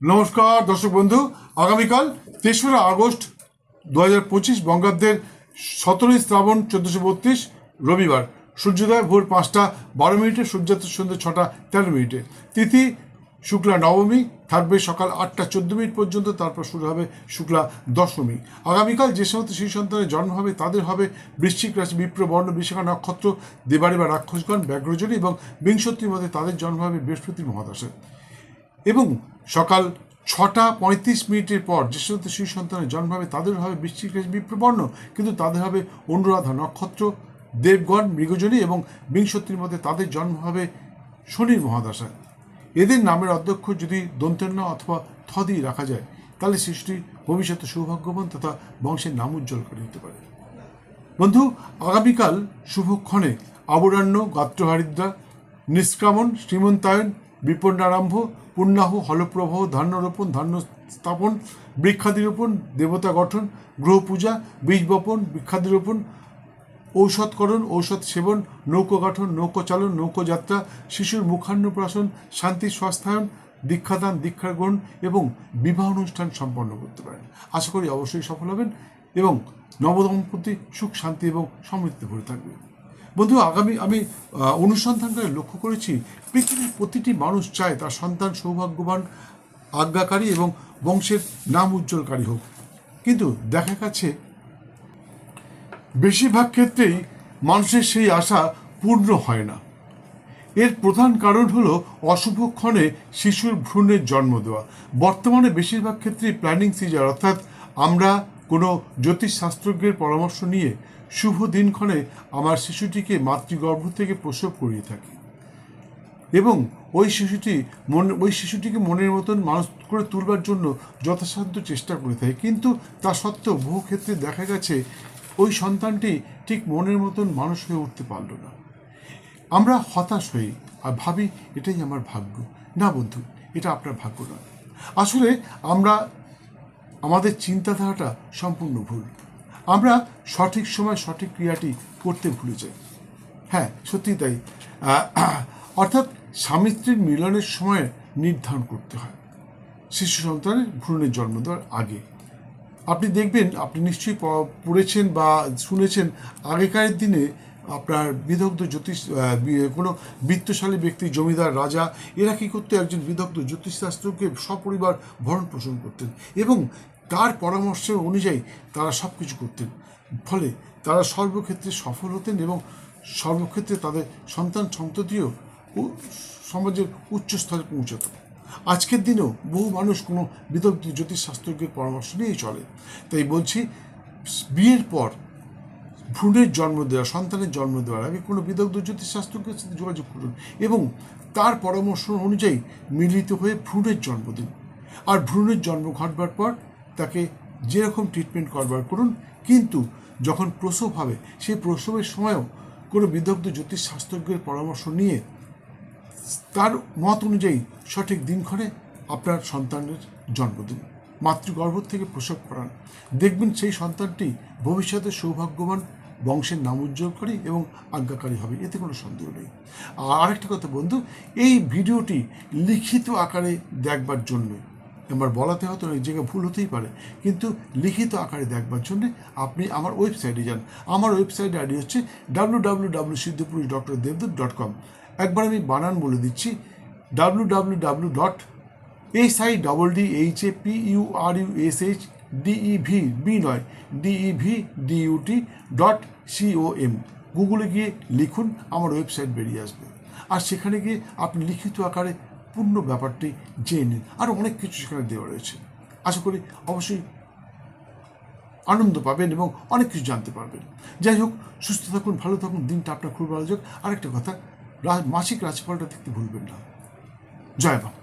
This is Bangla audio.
নমস্কার, দর্শক বন্ধু। আগামীকাল তেসরা আগস্ট দু হাজার পঁচিশ বঙ্গাব্দের সতেরোই শ্রাবণ চোদ্দোশো বত্রিশ রবিবার। সূর্যোদয় ভোর পাঁচটা বারো মিনিটে, সূর্যাস্ত সন্ধ্যে ছটা তেরো মিনিটে। তিথি শুক্লা নবমী, থাকবে সকাল আটটা চোদ্দ মিনিট পর্যন্ত, তারপর শুরু হবে শুক্লা দশমী। আগামীকাল যে সমস্ত শিশু সন্তানের জন্ম হবে, তাদের হবে বৃশ্চিক রাশি বিপ্র বর্ণ, বিশাখা নক্ষত্র, দেবাড়ি বা রাক্ষসগণ ব্যাঘ্রজনী এবং বিংশতির মধ্যে তাদের জন্ম হবে বৃহস্পতি মহাদশে। এবং সকাল ছটা পঁয়ত্রিশ মিনিটের পর যে সমস্ত শিশু সন্তানের জন্ম হবে, তাদের হবে রাশি বিপ্রবর্ণ, কিন্তু তাদের হবে অনুরাধা নক্ষত্র, দেবগণ, মৃগজনী এবং বিংশতির মধ্যে তাদের জন্ম হবে শনির মহাদশায় এদের নামের অধ্যক্ষ যদি দন্তেন্য অথবা থ দিয়ে রাখা যায়, তাহলে শিশুটি ভবিষ্যতে সৌভাগ্যবান তথা বংশের নাম উজ্জ্বল করে দিতে পারে। বন্ধু, আগামীকাল শুভক্ষণে আবরাণ্য গাত্রহারিদ্রা, নিষ্ক্রামণ, শ্রীমন্তায়ন, বিপন্নারম্ভ পুণ্যাহ হলপ্রবাহ ধান্যরোপণ ধান্য স্থাপন বৃক্ষাদিরোপণ, দেবতা গঠন গ্রহ পূজা বীজ বপন বৃক্ষাদিরোপণ, ঔষধকরণ ঔষধ সেবন নৌকো গঠন নৌকো চালন নৌকো যাত্রা শিশুর মুখান্নপ্রাশন, শান্তি স্বাস্থ্যায়ন, দীক্ষাদান দীক্ষা গ্রহণ এবং বিবাহ অনুষ্ঠান সম্পন্ন করতে পারেন। আশা করি অবশ্যই সফল হবেন এবং নবদম্পতি সুখ, শান্তি এবং সমৃদ্ধি ভরে থাকবে বন্ধু, আগামী আমি অনুসন্ধান করে লক্ষ্য করেছি। পৃথিবীর প্রতিটি মানুষ চায় তার সন্তান সৌভাগ্যবান, আজ্ঞাকারী এবং বংশের নাম উজ্জ্বলকারী হোক। কিন্তু দেখা গেছে, বেশিরভাগ ক্ষেত্রেই মানুষের সেই আশা পূর্ণ হয় না। এর প্রধান কারণ হলো অশুভক্ষণে শিশুর ভ্রূণের জন্ম দেওয়া। বর্তমানে বেশিরভাগ ক্ষেত্রেই প্ল্যানিং সিজার অর্থাৎ আমরা কোনো জ্যোতিষশাস্ত্রজ্ঞের পরামর্শ নিয়ে শুভ দিনক্ষণে আমার শিশুটিকে মাতৃগর্ভ থেকে প্রসব করিয়ে থাকি। এবং ওই শিশুটি মন, ওই শিশুটিকে মনের মতন মানুষ করে তুলবার জন্য যথাসাধ্য চেষ্টা করে থাকি। কিন্তু তা সত্ত্বেও বহু ক্ষেত্রে দেখা গেছে, ওই সন্তানটি ঠিক মনের মতন মানুষ হয়ে উঠতে পারল না। আমরা হতাশ হই আর ভাবি, এটাই আমার ভাগ্য। না বন্ধু, এটা আপনার ভাগ্য নয়। আসলে আমরা আমাদের চিন্তাধারাটা সম্পূর্ণ ভুল। আমরা সঠিক সময় সঠিক ক্রিয়াটি করতে ভুলে যাই। হ্যাঁ সত্যি তাই। অর্থাৎ স্বামী স্ত্রীর মিলনের সময় নির্ধারণ করতে হয়। শিশু সন্তানের ভ্রূণের জন্ম দেওয়ার আগে। আপনি দেখবেন, আপনি নিশ্চয়ই পড়েছেন বা শুনেছেন, আগেকার দিনে আপনার বিদগ্ধ জ্যোতিষ কোনো বিত্তশালী ব্যক্তি, জমিদার, রাজা, এরা কী করতে? একজন বিদগ্ধ জ্যোতিষশাস্ত্রকে সপরিবার ভরণ পোষণ করতেন এবং তার পরামর্শ অনুযায়ী তারা সব কিছু করতেন। ফলে তারা সর্বক্ষেত্রে সফল হতেন এবং সর্বক্ষেত্রে তাদের সন্তান সন্ততিও সমাজের উচ্চ স্তরে পৌঁছত। আজকের দিনেও বহু মানুষ কোনো বিদগ্ধ জ্যোতিষশাস্ত্রজ্ঞের পরামর্শ নিয়েই চলে। তাই বলছি, বিয়ের পর ভ্রূণের জন্ম দেওয়া, সন্তানের জন্ম দেওয়ার আগে কোনো বিদগ্ধ জ্যোতিষশাস্ত্রজ্ঞের সাথে যোগাযোগ করুন এবং তার পরামর্শ অনুযায়ী মিলিত হয়ে ভ্রূণের জন্ম দিন। আর ভ্রূণের জন্ম ঘটবার পর তাকে যেরকম ট্রিটমেন্ট করবার করুন, কিন্তু যখন প্রসব হবে, সেই প্রসবের সময়ও কোনো বিদগ্ধ জ্যোতিষশাস্ত্রজ্ঞের পরামর্শ নিয়ে তার মত অনুযায়ী সঠিক দিনক্ষণে আপনার সন্তানের জন্মদিন মাতৃগর্ভ থেকে প্রসব করান। দেখবেন সেই সন্তানটি ভবিষ্যতে সৌভাগ্যবান বংশের নাম উজ্জ্বল উজ্জ্বলকারী এবং আজ্ঞাকারী হবে, এতে কোনো সন্দেহ নেই। আর আরেকটা কথা বন্ধু, এই ভিডিওটি লিখিত আকারে দেখবার জন্য আমার বলাতে হয়তো অনেক জায়গায় ভুল হতেই পারে, কিন্তু লিখিত আকারে দেখবার জন্য আপনি আমার ওয়েবসাইটে যান। আমার ওয়েবসাইট আইডি হচ্ছে W W W সিদ্ধপুরুষ doctor Debdut dot com একবার আমি বানান বলে দিচ্ছি W W W dot S I double D H A P U R U S H D E V B নয় D E V D U T dot C O M গুগলে গিয়ে লিখুন, আমার ওয়েবসাইট বেরিয়ে আসবে। আর সেখানে গিয়ে আপনি লিখিত আকারে পূর্ণ ব্যাপারটি জেনে নিন। আরও অনেক কিছু সেখানে দেওয়া রয়েছে। আশা করি অবশ্যই আনন্দ পাবেন এবং অনেক কিছু জানতে পারবেন। যাই হোক, সুস্থ থাকুন, ভালো থাকুন, দিনটা আপনার খুব ভালো যাক। আরেকটা কথা মাসিক রাশিফলটা দেখতে ভুলবেন না। জয় বাবা